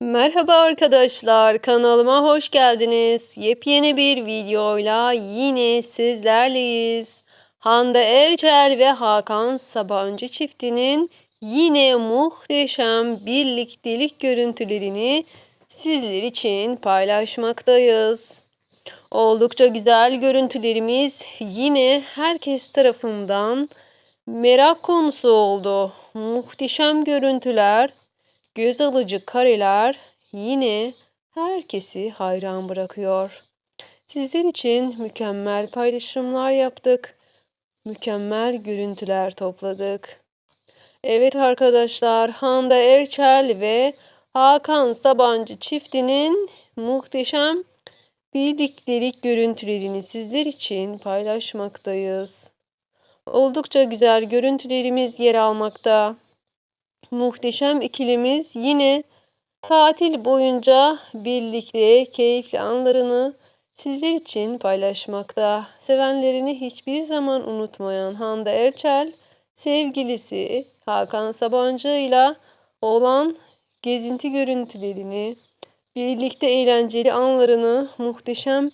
Merhaba arkadaşlar, kanalıma hoş geldiniz. Yepyeni bir videoyla yine sizlerleyiz. Hande Erçel ve Hakan Sabancı çiftinin yine muhteşem birliktelik görüntülerini sizler için paylaşmaktayız. Oldukça güzel görüntülerimiz yine herkes tarafından merak konusu oldu. Muhteşem görüntüler, göz alıcı kareler yine herkesi hayran bırakıyor. Sizler için mükemmel paylaşımlar yaptık. Mükemmel görüntüler topladık. Evet arkadaşlar, Hande Erçel ve Hakan Sabancı çiftinin muhteşem birliktelik görüntülerini sizler için paylaşmaktayız. Oldukça güzel görüntülerimiz yer almakta. Muhteşem ikilimiz yine tatil boyunca birlikte keyifli anlarını sizler için paylaşmakta. Sevenlerini hiçbir zaman unutmayan Hande Erçel, sevgilisi Hakan Sabancı ile olan gezinti görüntülerini, birlikte eğlenceli anlarını muhteşem